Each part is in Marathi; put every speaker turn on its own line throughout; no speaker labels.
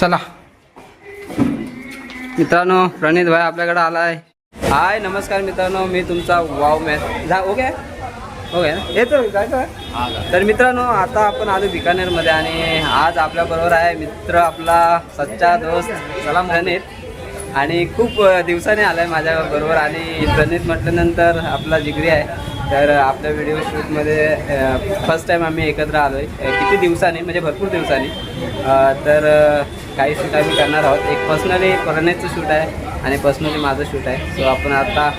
चला. मित्रांनो प्रणित भाई आपल्याकडे आला आहे हाय नमस्कार मित्रांनो मी तुमचा वाव मॅच जा ओके ओके येतो काय काय तर मित्रांनो आता आपण आलो बिकानेरमध्ये आणि आज आपल्याबरोबर आहे मित्र आपला सच्चा दोस्त सलाम प्रणित. आणि खूप दिवसाने आला आहे माझ्या बरोबर आणि प्रणित म्हटल्यानंतर आपला जिगरी आहे. तर आपल्या व्हिडिओ शूटमध्ये फर्स्ट टाईम आम्ही एकत्र आलो आहे किती दिवसांनी म्हणजे भरपूर दिवसांनी. तर काही शूट आम्ही करणार आहोत. एक पर्सनली प्रणयचं शूट आहे आणि पर्सनली माझं शूट आहे. सो आपण आता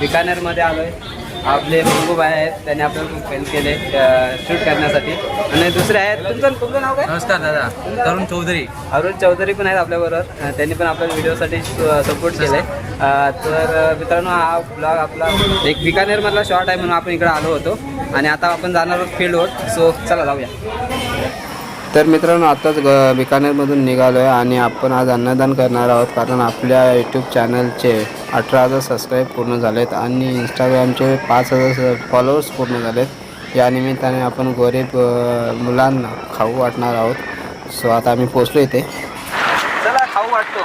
बिकानेरमध्ये आलो आहे आपले मंगूबाई आहेत त्यांनी आपल्याला खूप हेल्प केले शूट करण्यासाठी. आणि दुसरे आहेत तुमचं तुमचं नाव काय?
नमस्कार दादा. तरुण चौधरी.
अरुण चौधरी पण आहेत आपल्याबरोबर. त्यांनी पण आपल्या व्हिडिओसाठी सपोर्ट केलं तर मित्रांनो हा ब्लॉग आपला एक बिकानेरमधला शॉर्ट आहे म्हणून आपण इकडे आलो होतो. आणि आता आपण जाणार आहोत फील्डवर सो चला जाऊया. तर मित्रांनो आत्ताच ग बिकानेरमधून निघालो आहे आणि आपण आज अन्नदान करणार आहोत कारण आपल्या यूट्यूब चॅनलचे अठरा हजार सबस्क्राईब पूर्ण झालेत आणि इंस्टाग्रामचे पाच हजार फॉलोअर्स पूर्ण झालेत. या निमित्ताने आपण गरीब मुलांना खाऊ वाटणार आहोत. सो आता आम्ही पोचलो इथे. चला खाऊ वाटतो.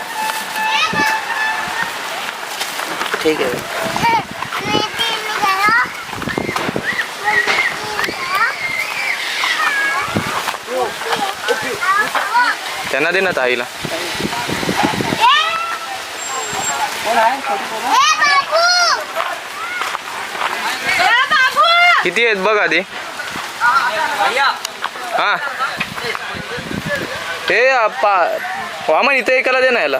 ठीक आहे.
त्यांना दे ना ताईला. किती आहेत बघ आधी? हा. ते पा वामन इथे एकाला दे ना याला.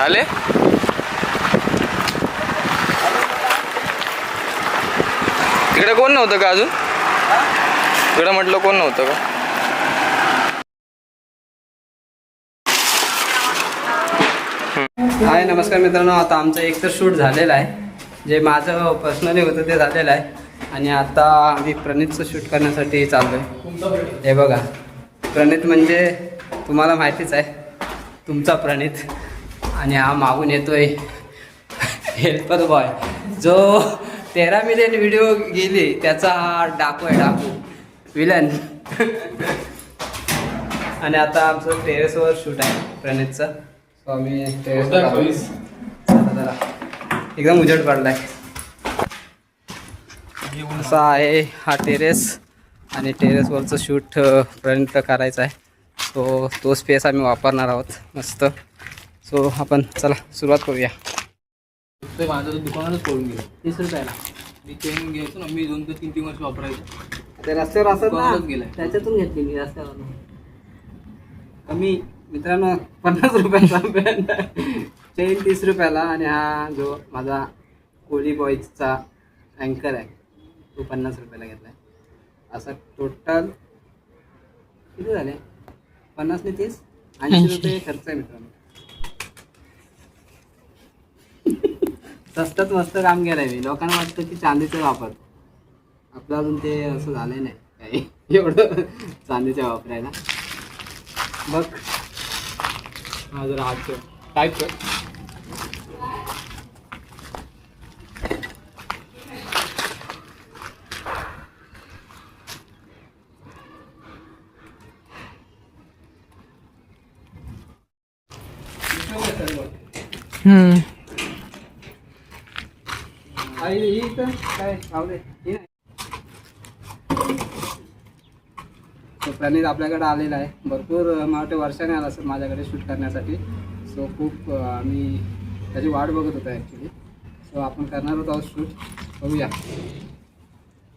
झाले तिकडे कोण नव्हतं का अजून? तिकडे म्हटलं कोण नव्हतं का?
हाय नमस्कार मित्रांनो. आता आमचं एक तर शूट झालेलं आहे. जे माझं पर्सनली होतं ते झालेलं आहे. आणि आता आम्ही प्रणितचं शूट करण्यासाठी चाललो आहे हे बघा. प्रणित म्हणजे तुम्हाला माहितीच आहे. तुमचा प्रणित. आणि हा मागून येतोय. हेल्पर बॉय जो तेरा मिलियन व्हिडिओ गेली त्याचा हा डाकू आहे डाकू. विलन आणि आता आमचं टेरेसवर शूट आहे प्रणितचं. सो आम्ही टेरेसवर एकदम उजेड पडलाय. असा आहे हा टेरेस आणि टेरेसवरचं शूट प्रणित करायचं आहे. सो तो स्पेस आम्ही वापरणार आहोत. मस्त. सो आपण चला सुरुवात करूया.
ते माझं दुकानातच पडून गेलं.
तीस रुपयाला.
मी चेन घ्यायचो ना मी दोन ते तीन तीन वर्ष वापरायचो.
ते रस्त्यावर असत ना.
गेलाय.
त्याच्यातून घेतली मी रस्त्यावरून. कमी मित्रांनो पन्नास रुपयाचा चेन तीस रुपयाला आणि हा जो माझा कोली बॉयजचा अँकर आहे तो पन्नास रुपयाला घेतलाय. असा टोटल किती झाले? पन्नासने तीस? ऐंशी. रुपये खर्च आहे मित्रांनो. स्वस्तात मस्त काम केलंय मी. लोकांना वाटतं की चांदीचं वापर. आपलं अजून ते असं झालं नाही काही. एवढं चांदीच्या वापरायला. बघ.
हा जरा हात टाईप कर
आई ही इथं ही तो प्रणित आपल्याकडे आलेला आहे. भरपूर मला वाटतं वर्षाने आला असेल माझ्याकडे शूट करण्यासाठी. सो खूप आम्ही त्याची वाट बघत होतो ॲक्च्युली सो आपण करणार होतो आहोत शूट बघूया.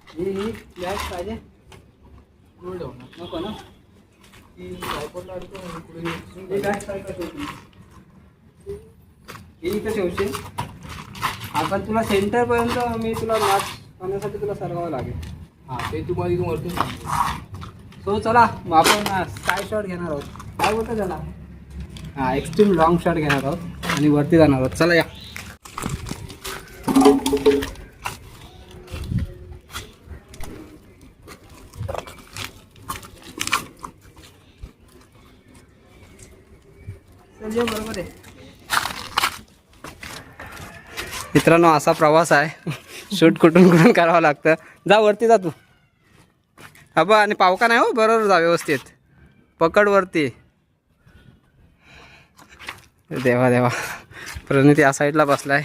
ही ही बॅग पाहिजे. नको ना? ही बॅग पाहिजे ठेवशील. ही इथं ठेवशील? आपण तुला सेंटर पर्यंत मी तुला नाच करण्यासाठी तुला सरवावं लागेल.
हा ते तुम्हाला इथून वरतून. सांगतो
सो चला मग आपण स्काय शॉट घेणार आहोत. काय बोलतो त्याला? हां एक्स्ट्रीम लॉंग शॉट घेणार आहोत आणि वरती जाणार आहोत. चला या बरोबर आहे. मित्रांनो असा प्रवास आहे. शूट कुठून कुठून करावं लागतं. जा वरती जा तू. हा बा आणि पावका नाही हो? बरोबर जा व्यवस्थित. पकड वरती. देवा देवा. प्रणित या साईडला बसला आहे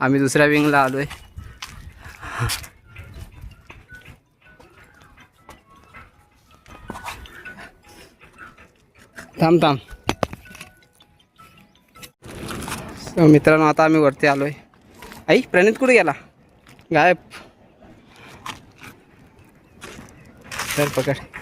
आम्ही दुसऱ्या विंगला आलो आहे थांब थांब. मित्रांनो आता आम्ही वरती आलो आहे आई प्रणित कुठे गेला? गायब. तर पकड.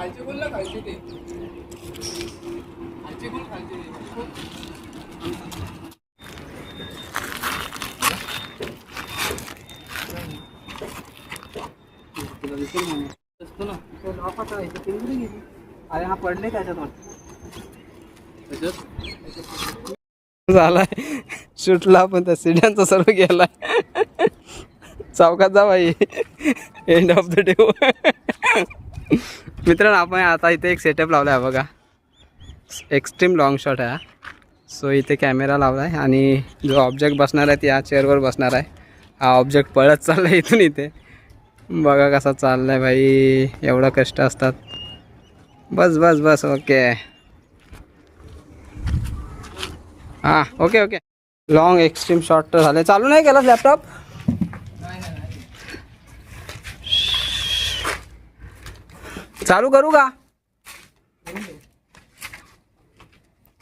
खालचे बोल ना खालचे ते. खालचे बोल खालचे ते.
असतो ना. गेली. अरे हा पडले त्याच्यात वाटतं? झालाय. शूटला पण त्या सिड्यांचा सर्व गेलाय. चौकात जा बाई. एंड ऑफ द डे मित्रांनो आपण आता इथे एक सेटअप लावला आहे बघा. एक्स्ट्रीम लॉंग शॉट आहे हा. सो इथे कॅमेरा लावला आहे आणि जो ऑब्जेक्ट बसणार आहे त्या चेअरवर बसणार आहे. हा ऑब्जेक्ट पळत चालला आहे इथून इथे. बघा कसा चाललाय भाई. एवढं कष्ट असतात. बस बस बस ओके. हां okay okay. Long extreme shot तर झाले. चालू नाही केलं लॅपटॉप चालू करू का?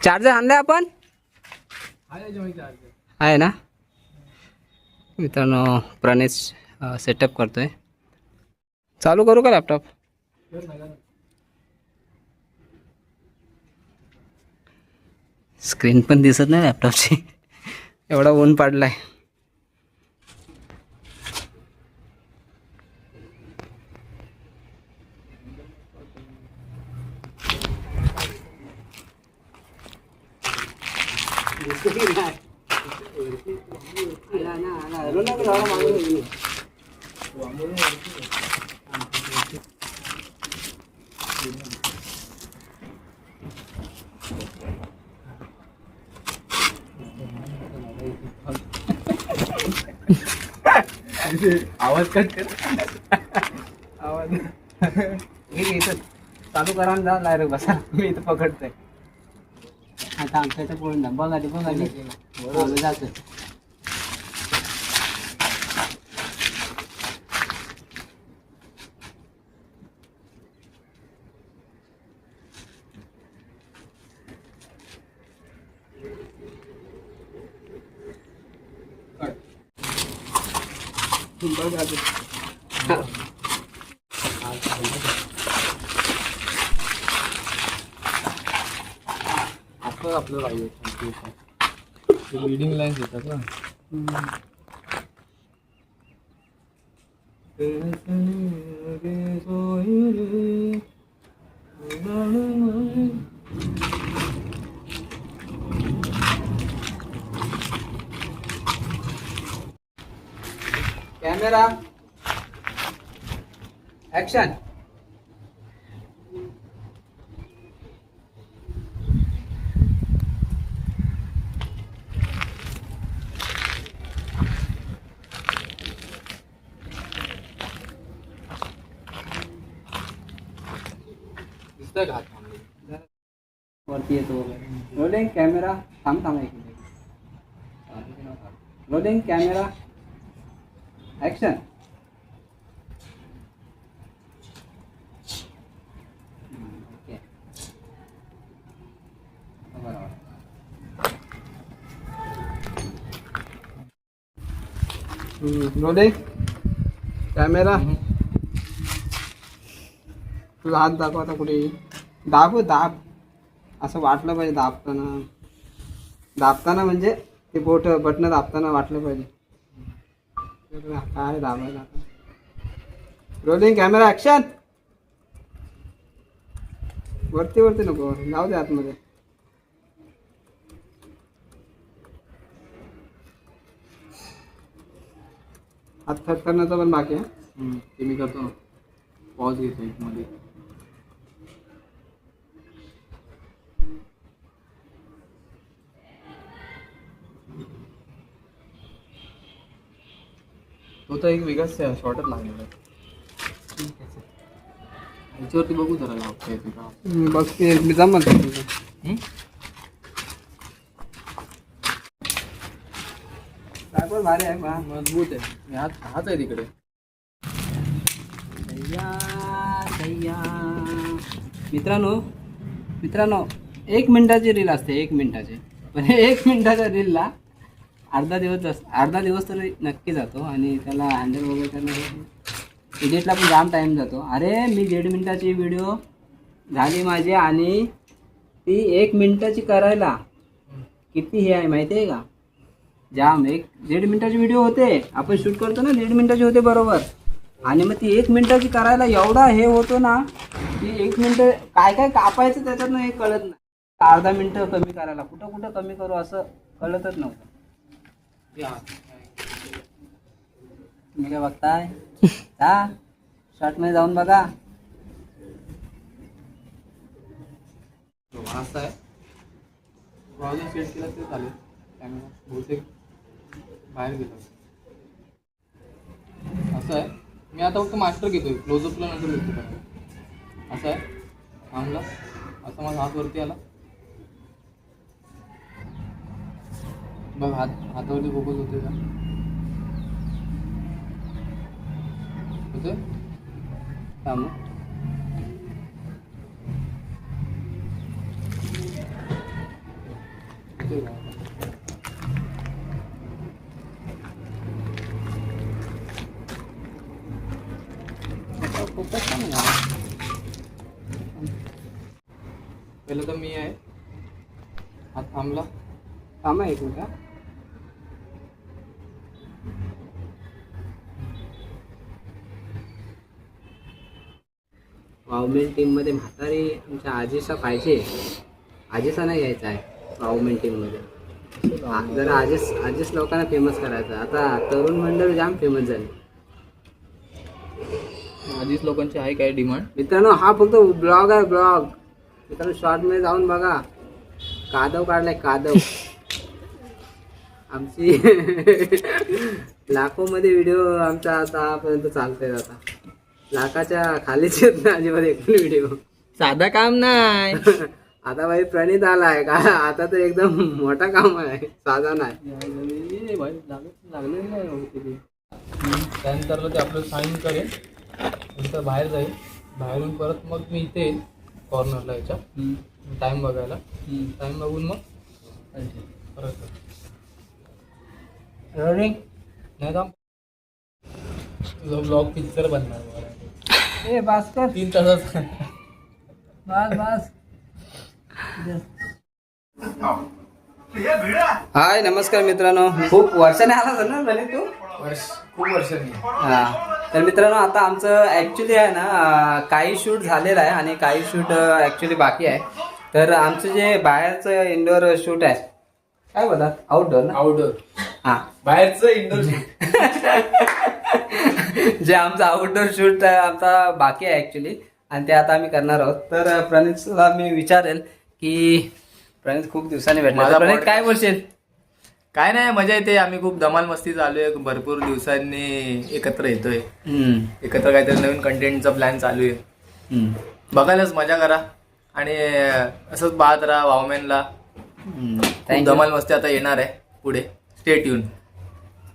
चार्जर आणलाय आपण? आहे ना? मित्रांनो प्रणेश सेटअप करतोय. चालू करू का लॅपटॉप स्क्रीन पण दिसत नाही लॅपटॉपची एवढा ऊन पाडलाय.
आवाज कट कर.
आवाज. हे इथं चालू करा आणि जा डायरेक्ट बसा. मी इथं पकडतोय. आता आमच्या इथं द्या बघ आधी बघ आधी
आपलं आपलं पाहिजे बिल्डिंग लाईन्स येतात ना.
ऍक्शन
दिसतंय का हात थांबले
वरती येतो रोलिंग कॅमेरा थांब थांब एक minute. Rolling camera action okay बरोबर रोलिंग कॅमेरा तुझा हात दाखव आता कुठे. दाब दाब. असं वाटलं पाहिजे दाबताना. दाबताना म्हणजे ते बोट बटणं दाबताना वाटलं पाहिजे. काय दाबायला रोलिंग कॅमेरा ॲक्शन वरती वरती नको. जाऊ दे आतमध्ये. खट करण्याचं पण बाकी आहे
ते मी करतो पॉज घेतो एक मध्ये तो तर एक वेगळाच शॉर्टच लागलेला आहे. याच्यावरती बघू जरा लावता येते का
हम्म, बघ ते मी जमत पण भारी आहे बा
मजबूत आहे. हात हात आहे तिकडे.
मित्रांनो मित्रांनो एक मिनिटाची रील असते एक मिनिटाची. पण एक मिनिटाच्या रीलला अर्धा दिवस जास्त अर्धा दिवस तरी नक्की जातो आणि त्याला हँडल वगैरे करणं एडिटला पण जाम टाईम जातो. अरे मी दीड मिनिटाची व्हिडिओ झाली माझी आणि ती एक मिनिटाची करायला किती हे आहे माहिती आहे का? जाम एक दीड मिनिटाची व्हिडिओ होते. आपण शूट करतो ना दीड मिनिटाची होते बरोबर. आणि मग ती एक मिनिटाची करायला एवढा हे होतो ना की एक मिनिट काय काय कापायचं त्याच्यातनं हे कळत नाही. अर्धा मिनिटं कमी करायला कुठं कुठं कमी करू असं कळतच नव्हतं. तुम्ही काय बघताय? हा शॉर्टमध्ये जाऊन बघा.
तो असा आहे. ब्राउझर सेट केला ते चालेल. कॅमेरा बहुतेक बाहेर गेलो. असं आहे. मी आता फक्त मास्टर घेतोय. क्लोजअपला नंतर घेतो असं आहे. थांबला. असं माझा हात वरती आला. बघ हात हातावरती फोकस होते का? होते
थांब.
होतोय का
आता focus का नाही आला?
पहिलं तर मी आहे. हा थांबला.
थांबा एक मिनिट हा. वावमेन टीममध्ये म्हातारी आमच्या आजीचा पाहिजे. आजीचा नाही यायचा आहे वावमेन टीममध्ये मध्ये. जरा आजीस आजीस लोकांना फेमस करायचं. आता तरुण मंडळ जाम फेमस झाले.
आधीच लोकांची आहे काय डिमांड?
मित्रांनो हा फक्त ब्लॉग आहे ब्लॉग. मित्रांनो शॉर्टमध्ये जाऊन बघा. कादव काढलाय कादव. आमची लाखो मध्ये व्हिडिओ आमचा आतापर्यंत चालतोय आता. लाखाच्या खालीच येत नाही अजिबात एक व्हिडिओ
साधा काम नाही.
आता भाई प्रणित आलाय का? आता तर एकदम मोठा काम आहे साधा नाही.
त्यानंतर ते आपलं साईन करेन नंतर बाहेर जाईल. बाहेरून परत मग मी इथे येईल कॉर्नरला याच्या. टाइम बघायला. टाइम बघून मग परत
रोलिंग
नाही थांब. तुझा ब्लॉग पिक्चर बनणार.
ए भास्कर.
तीन तासात.
बस बस. हाय नमस्कार मित्रांनो. खूप वर्षाने आला होता ना तू?
वर्ष खूप वर्षांनी
हा. तर मित्रांनो आता आमचं ॲक्च्युली आहे ना काही शूट झालेलं आहे आणि काही शूट ॲक्च्युली बाकी आहे. तर आमचं जे बाहेरचं इंडोर शूट आहे काय बोलतात? आउटडोर ना?
आउटडोर
हा.
बाहेरचं इंडोर
जे आमचं आउटडोर शूट आमचा बाकी आहे ऍक्च्युली आणि ते आता आम्ही करणार आहोत. तर प्रणितला मी विचारेल की प्रणित खूप दिवसांनी भेटला. तर प्रणित काय बोलशील?
काय नाही मजा येते. आम्ही खूप धमाल मस्ती चालू आहे. भरपूर दिवसांनी एकत्र येतोय. एकत्र काहीतरी नवीन कंटेंटचा प्लॅन चालू आहे. बघायलाच मजा करा. आणि असंच पाहत राहा वावमॅनला. धमाल मस्ती आता येणार आहे पुढे. स्टेट येऊन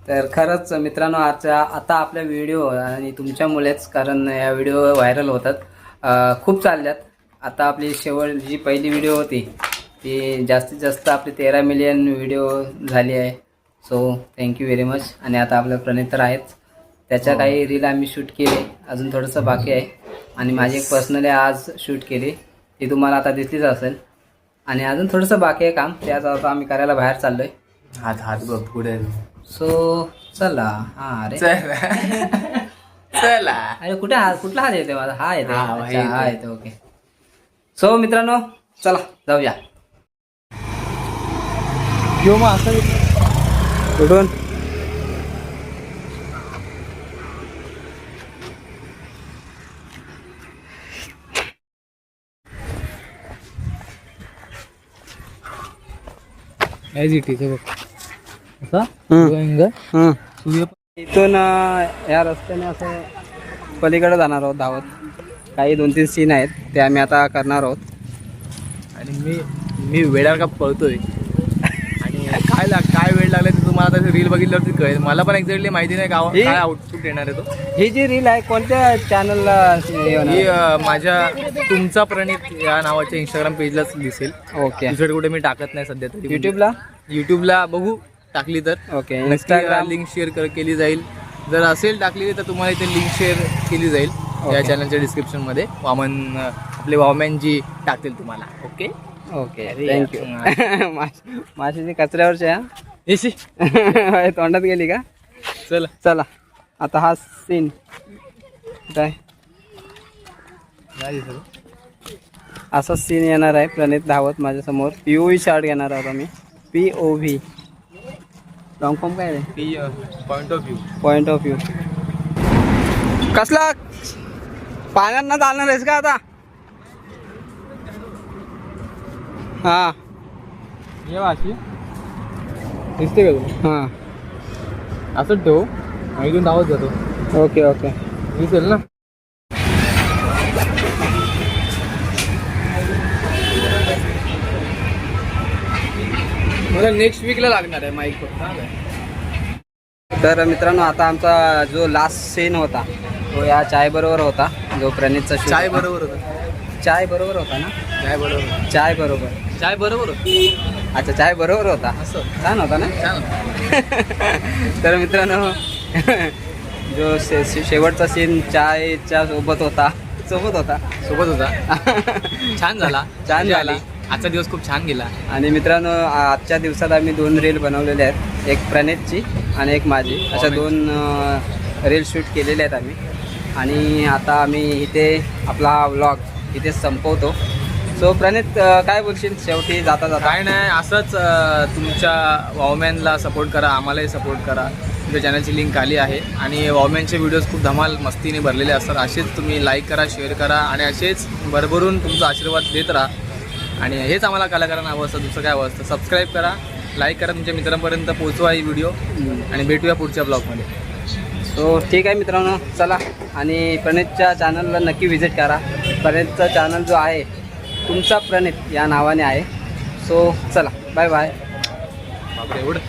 तर खरंच मित्रांनो आजच्या आता आपल्या व्हिडिओ आणि तुमच्यामुळेच कारण या व्हिडिओ व्हायरल होतात. खूप चालल्यात. आता आपली शेवट जी पहिली व्हिडिओ होती ती जास्तीत जास्त आपली तेरा मिलियन व्हिडिओ झाली आहे. सो थँक्यू व्हेरी मच आणि आता आपलं प्रणित तर आहेच. त्याच्या काही रील आम्ही शूट केले. अजून थोडंसं बाकी आहे. आणि माझी एक पर्सनली आज शूट केली. ती तुम्हाला आता दिसलीच असेल. आणि अजून थोडंसं बाकी आहे काम. त्याच आता आम्ही करायला बाहेर चाललोय.
हात हात बघ पुढे.
सो चला. हा अरे.
चला. चला.
अरे कुठे हा कुठला हात येते माझा? हा येते
हा, हा
हा येते ओके सो मित्रांनो चला जाऊया.
किंवा मग असं
कुठून
ॲज इट इज बघ. असा. सूर्य
इथून या रस्त्याने असं पलीकडे जाणार आहोत धावत. काही दोन तीन सीन आहेत ते आम्ही आता करणार आहोत.
आणि मी मी वेळा का पळतोय? आणि काय वेळ लागला ते तुम्हाला आता रील बघितल्यावरती कळेल. मला पण एक्झॅक्टली माहिती नाही
हे-
काय आउटपुट येणार आहे तो.
ही जी रील आहे कोणत्या चॅनलला
ही अं, माझ्या तुमचा प्रणित या नावाच्या इंस्टाग्राम पेजलाच दिसेल.
ओके
दुसरीकडे कुठे मी टाकत नाही सध्या तरी.
युट्यूबला
युट्यूबला बघू टाकली तर.
ओके
इंस्टाग्राम लिंक शेअर केली जाईल. जर असेल टाकलेली तर तुम्हाला इथे लिंक शेअर केली जाईल. या
Okay.
चॅनलच्या डिस्क्रिप्शनमध्ये. वामन अं, आपले वामन जी टाकतील तुम्हाला. ओके
ओके थँक्यू माशी कचऱ्यावरची हा?
येशी
होय, तोंडात गेली का?
चला.
चला. आता हा सीन काय असा सीन येणार आहे. प्रणित धावत माझ्यासमोर. पी ओ व्ही शॉट घेणार आहोत आम्ही. P O V long form काय रे?
Point of view
point of view कसला? पाण्यात ना चालणार आहेस का आता? हां.
ये वाशी दिसते का तुला?
हां.
असंच ठेव. आणि इथून धावत जातो.
Okay okay.
दिसेल ना? मला नेक्स्ट वीकला लागणार आहे माईक
तर मित्रांनो आता आमचा जो लास्ट सीन होता तो या चाय बरोबर होता जो प्रणितचा
चाय. बरोबर होतं.
चाय बरोबर होता ना?
चाय बरोबर.
चाय बरोबर.
चाय बरोबर होतं.
अच्छा चाय बरोबर होता?
असं.
छान होता ना?
छान.
तर मित्रांनो जो शे शे- शेवटचा सीन चायच्या सोबत होता. सोबत होता?
सोबत होता. छान झाला.
छान
मजा
झाला.
आली. आजचा दिवस खूप छान गेला.
आणि मित्रांनो आ- आजच्या दिवसात आम्ही दोन रील बनवलेले आहेत. एक प्रणितची आणि एक माझी. अशा दोन रील शूट केलेले आहेत आम्ही. आणि आता आम्ही इथे आपला व्लॉग इथे संपवतो. सो प्रणित काय बोलशील? शेवटी जाता जाता.
काय नाही असंच तुमच्या वॉमॅनला सपोर्ट करा आम्हालाही सपोर्ट करा. तुमच्या चॅनलची लिंक आली आहे. आणि वॉमॅनचे व्हिडिओज खूप धमाल मस्तीने भरलेले असतात. असेच तुम्ही लाईक करा शेअर करा आणि असेच भरभरून तुमचा आशीर्वाद देत राहा. आणि हेच आम्हाला कलाकारांना हवं असतं. दुसरं काय हवं असतं? सबस्क्राईब करा लाईक करा तुमच्या मित्रांपर्यंत पोहोचवा ही व्हिडिओ आणि भेटूया पुढच्या ब्लॉगमध्ये
सो ठीक आहे मित्रांनो चला. आणि प्रणितच्या चॅनलला नक्की व्हिजिट करा. प्रणितचा चॅनल जो आहे तुमचा प्रणित या नावाने आहे. सो चला. बाय बाय
एवढं?